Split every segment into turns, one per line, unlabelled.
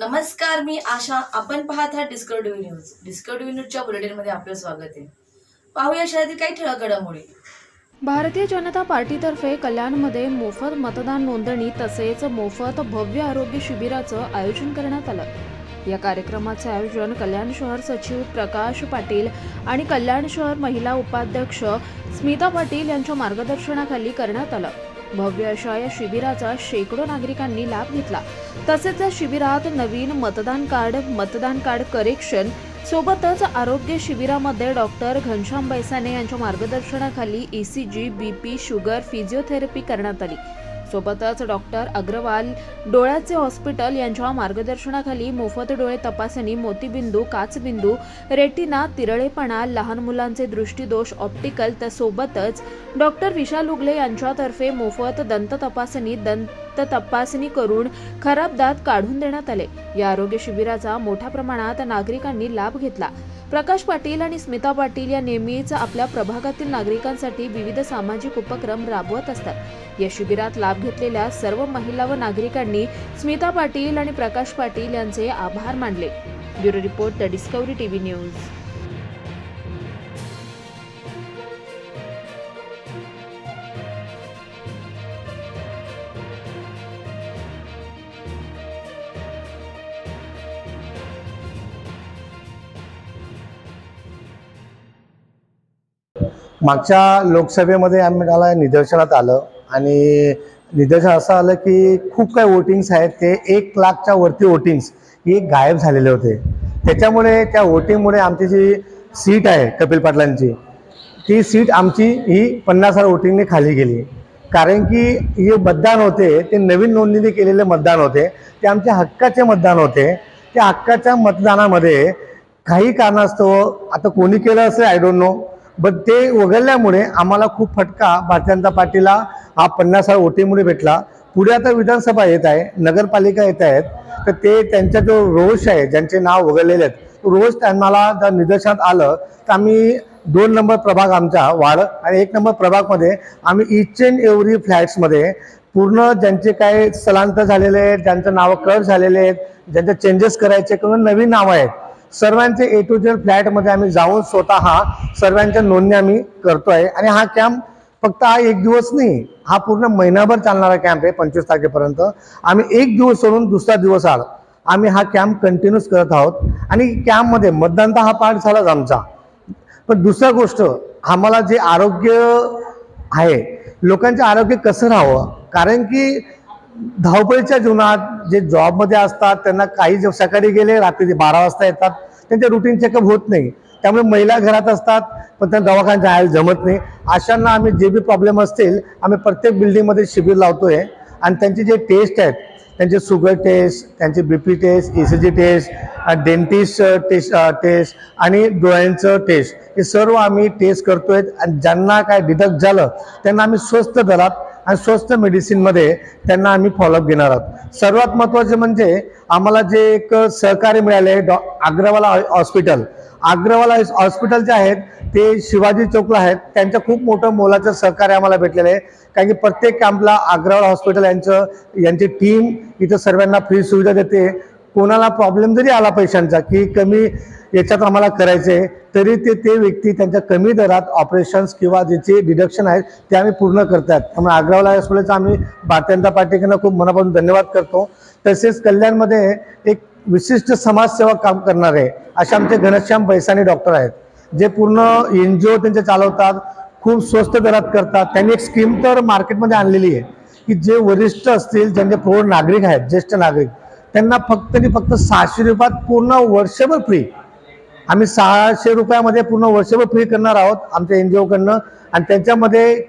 नमस्कार मी आशा. आपण पाहत आहात डिस्कवरी न्यूज डिस्कवरी न्यूजच्या बुलेटिनमध्ये आपलं स्वागत आहे. पाहूया शहरातील काही ठळक घडामोडी.
भारतीय जनता पार्टीतर्फे कल्याणमध्ये मोफत मतदान नोंदणी तसेच मोफत भव्य आरोग्य शिबिराचं आयोजन करण्यात आलं. या कार्यक्रमाचे आयोजन कल्याण शहर सचिव प्रकाश पाटील आणि कल्याण शहर महिला उपाध्यक्ष स्मिता पाटील यांच्या मार्गदर्शनाखाली करण्यात आलं. भव्य अशा या शिबिराचा शेकडो नागरिकांनी लाभ घेतला. तसेच या शिबिरात नवीन मतदान कार्ड मतदान कार्ड करेक्शन सोबतच आरोग्य शिबिरामध्ये डॉक्टर घनश्याम बैसाने यांच्या मार्गदर्शनाखाली E C G B P sugar physiotherapy करण्यात आली. सोबतच डॉक्टर अग्रवाल डोळ्याचे हॉस्पिटल यांच्या मार्गदर्शनाखाली मोफत डोळे तपासणी मोतीबिंदू काचबिंदू रेटिना तिरळेपणा लहान मुलांचे दृष्टीदोष ऑप्टिकल त्यासोबतच डॉक्टर विशाल उगले यांच्यातर्फे मोफत दंत तपासणी दंत तपासणी करून खराब दात काढून देण्यात आले. या आरोग्य शिबिराचा मोठ्या प्रमाणात नागरिकांनी लाभ घेतला. प्रकाश पाटील आणि स्मिता पाटील या नेहमीच आपल्या प्रभागातील नागरिकांसाठी विविध सामाजिक उपक्रम राबवत असतात. या शिबिरात लाभ घेतलेल्या सर्व महिला व नागरिकांनी स्मिता पाटील आणि प्रकाश पाटील यांचे आभार मानले. Bureau report the Discovery TV news.
मागच्या लोकसभेमध्ये आम्ही मला निदर्शनात आलं आणि निदर्शन असं आलं की खूप काही वोटिंग्स आहेत. ते एक लाखच्या वरती वोटिंग्स हे गायब झालेले होते. त्याच्यामुळे त्या वोटिंगमुळे आमची जी सीट आहे कपिल पाटलांची ती सीट आमची ही पन्नास हजार वोटिंगने खाली गेली. कारण की हे मतदान होते ते नवीन नोंदणीने केलेले मतदान होते. ते आमच्या हक्काचे मतदान होते. त्या हक्काच्या मतदानामध्ये काही कारणास्तव आता कोणी केलं असेल आय डोंट नो बट ते वगळल्यामुळे आम्हाला खूप फटका भारतीय जनता पार्टीला हा पन्नास हजार वोटिंगमुळे भेटला. पुढे आता विधानसभा येत आहे नगरपालिका येत आहेत तर ते त्यांचा जो रोष आहे ज्यांचे नाव वगळलेले आहेत रोज त्यांना जर निदर्शनात आलं तर आम्ही दोन नंबर प्रभाग आमचा वाढ आणि एक नंबर प्रभागमध्ये आम्ही इच अँड एव्हरी फ्लॅट्समध्ये पूर्ण ज्यांचे काय स्थलांतर झालेले आहेत ज्यांचं नावं कट झालेले आहेत ज्यांचे चेंजेस करायचे किंवा नवीन नावं आहेत सर्वांचे ए टू जेड फ्लॅटमध्ये आम्ही जाऊन स्वतः सर्वांच्या नोंदणी आम्ही करतोय. आणि हा कॅम्प फक्त हा एक दिवस नाही हा पूर्ण महिनाभर चालणारा कॅम्प आहे पंचवीस तारखेपर्यंत. आम्ही एक दिवस सोडून दुसरा दिवस आला. आम्ही हा कॅम्प कंटिन्यूस करत आहोत. आणि कॅम्पमध्ये मतदान तर हा पाठ झालाच आमचा. पण दुसरा गोष्ट आम्हाला जे आरोग्य आहे लोकांचे आरोग्य कसं राहावं? कारण की धावपळीच्या जीवनात जे जॉबमध्ये असतात त्यांना काही जे सकाळी गेले रात्री बारा वाजता येतात. त्यांचे रुटीन चेकअप होत नाही. त्यामुळे महिला घरात असतात पण त्यांना दवाखान्यात जायला जमत नाही. अशांना आम्ही जे बी प्रॉब्लेम असतील आम्ही प्रत्येक बिल्डिंगमध्ये शिबिर लावतोय. आणि त्यांचे जे टेस्ट आहेत त्यांचे शुगर टेस्ट त्यांचे B P test E C G test dentist test test आणि डोळ्यांचं टेस्ट हे सर्व आम्ही टेस्ट करतोय. आणि ज्यांना काय डिडक्ट झालं त्यांना आम्ही स्वस्त दरात आणि स्वस्त मेडिसिनमध्ये त्यांना आम्ही फॉलोअप घेणार आहोत. सर्वात महत्त्वाचे म्हणजे आम्हाला जे एक सहकार्य मिळाले डॉ अग्रवाला हॉस्पिटल अग्रवाला हॉस्पिटल जे आहेत ते शिवाजी चौकला आहेत. त्यांचं खूप मोठं मोलाचं सहकार्य आम्हाला भेटलेलं आहे. कारण की प्रत्येक कॅम्पला अग्रवाला हॉस्पिटल यांचं यांची टीम इथं सर्वांना फ्री सुविधा देते. कोणाला प्रॉब्लेम जरी आला पैशांचा की कमी याच्यात आम्हाला करायचे तरी ते ते व्यक्ती त्यांच्या कमी दरात ऑपरेशन्स किंवा ज्याचे डिडक्शन आहेत ते आम्ही पूर्ण करतात. त्यामुळे अग्रवाला हॉस्पिटलचा आम्ही भारतीय जनता पार्टीकडनं खूप मनापासून धन्यवाद करतो. तसेच कल्याणमध्ये एक विशिष्ट समाजसेवा काम करणारे असे आमचे घनश्याम बैसानी डॉक्टर आहेत जे पूर्ण एन जी ओ त्यांचे चालवतात खूप स्वस्त दरात करतात. त्यांनी एक स्कीम तर मार्केटमध्ये आणलेली आहे की जे वरिष्ठ असतील ज्यांचे प्रौढ नागरिक आहेत ज्येष्ठ नागरिक त्यांना फक्त आणि फक्त सहाशे रुपयात पूर्ण वर्षभर फ्री आम्ही सहाशे रुपयामध्ये पूर्ण वर्षभर फ्री करणार आहोत आमच्या एन जी ओकडनं आणि त्यांच्यामध्ये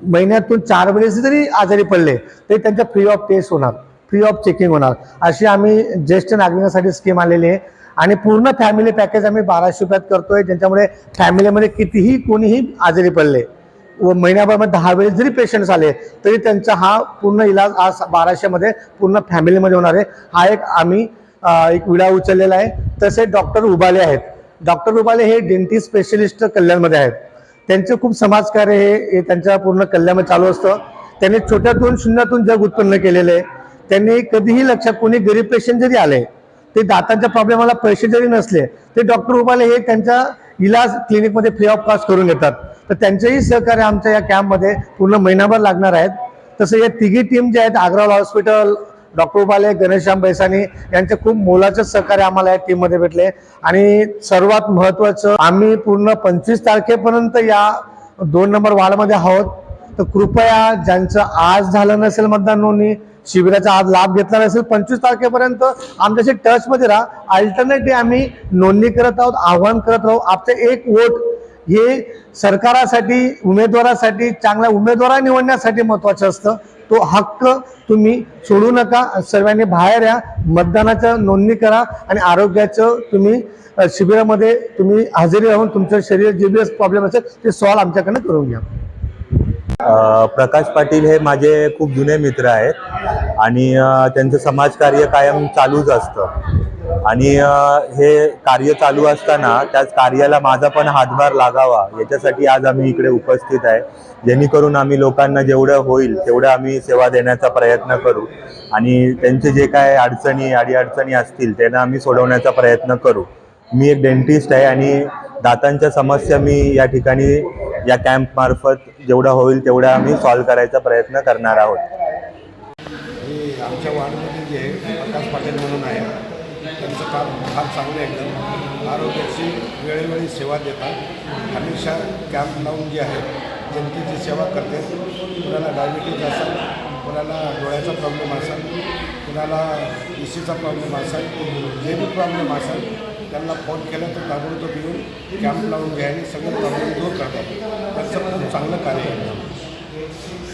महिन्यातून चार वेळेस जरी आजारी पडले तरी त्यांच्या फ्री ऑफ टेस्ट होणार फ्री ऑफ चेकिंग होणार. अशी आम्ही ज्येष्ठ नागरिकांसाठी स्कीम आलेली आहे. आणि पूर्ण फॅमिली पॅकेज आम्ही बाराशे रुपयात करतोय ज्यांच्यामुळे फॅमिलीमध्ये कितीही कोणीही आजारी पडले. व महिन्याभरामध्ये दहा वेळेस जरी पेशंट्स आले तरी त्यांचा हा पूर्ण इलाज आज बाराशेमध्ये पूर्ण फॅमिलीमध्ये होणार आहे. हा एक आम्ही एक विडा उचललेला आहे. तसे डॉक्टर उबाले आहेत. डॉक्टर उबाले हे डेंटिस्ट स्पेशलिस्ट कल्याणमध्ये आहेत. त्यांचे खूप समाजकार्य हे त्यांच्या पूर्ण कल्याणमध्ये चालू असतं. त्यांनी छोट्यातून शून्यातून जग उत्पन्न केलेलं. आहे त्यांनी कधीही लक्षात कोणी गरीब पेशंट जरी आले ते दातांच्या प्रॉब्लेमाला पैसे जरी नसले ते डॉक्टर उबाले हे त्यांच्या इलाज क्लिनिकमध्ये फ्री ऑफ कॉस्ट करून घेतात तर त्यांचेही सहकार्य आमच्या या कॅम्पमध्ये पूर्ण महिनाभर लागणार आहेत. तसं या तिघी टीम जे आहेत आग्रावाल हॉस्पिटल डॉक्टर उपाले गणेशराम बैसानी यांचे खूप मोलाचं सहकार्य आम्हाला या टीममध्ये भेटले. आणि सर्वात महत्त्वाचं आम्ही पूर्ण पंचवीस तारखेपर्यंत या दोन नंबर वार्डमध्ये आहोत. तर कृपया ज्यांचं आज झालं नसेल मतदान नोंदणी शिबिराचा आज लाभ घेतला नसेल पंचवीस तारखेपर्यंत आमच्याशी टचमध्ये राहा. अल्टरनेटिव्ह आम्ही नोंदणी करत आहोत आव्हान करत राहू. आपलं एक वोट हे सरकारासाठी उमेदवारासाठी चांगल्या उमेदवार निवडण्यासाठी महत्वाचं असतं. तो हक्क तुम्ही सोडू नका. सर्वांनी बाहेर या. मतदानाचं नोंदणी करा आणि आरोग्याचं तुम्ही शिबिरामध्ये तुम्ही हजेरी राहून तुमचं शरीर जे बी प्रॉब्लेम असेल ते सॉल्व आमच्याकडनं करून घ्या.
प्रकाश पाटील हे माझे खूप जुने मित्र आहेत. आणि त्यांचं समाजकार्य कायम चालूच असतं. आणि हे कार्य चालू असताना त्याच कार्याला माझा पण हातभार लागावा याच्यासाठी आज आम्ही इकडे उपस्थित आहे. जेणेकरून आम्ही लोकांना जेवढं होईल तेवढं आम्ही सेवा देण्याचा प्रयत्न करू. आणि त्यांचे जे काय अडचणी अडीअडचणी असतील त्यांना आम्ही सोडवण्याचा प्रयत्न करू. मी एक डेंटिस्ट आहे आणि दातांच्या समस्या मी या ठिकाणी या कॅम्प मार्फत जेवढं होईल तेवढं आम्ही सॉल्व्ह करायचा प्रयत्न करणार आहोत.
आमच्या वार्डमध्ये जे आहे प्रकाश पाटील म्हणून आहे त्यांचं काम फार चांगलं आहे एकदम. आरोग्याची वेळोवेळी सेवा देतात. हमेशा कॅम्प लावून जे आहे जनतेची सेवा करते. कुणाला डायबिटीज असेल कुणाला डोळ्याचा प्रॉब्लेम असेल कुणाला इसीचा सीचा प्रॉब्लेम असेल जे बी प्रॉब्लेम असेल त्यांना फोन केला तर ताबडतोब येऊन कॅम्प लावून घ्यायला सगळे प्रॉब्लेम दूर करतात. त्यांचं खूप चांगलं कार्य आहे.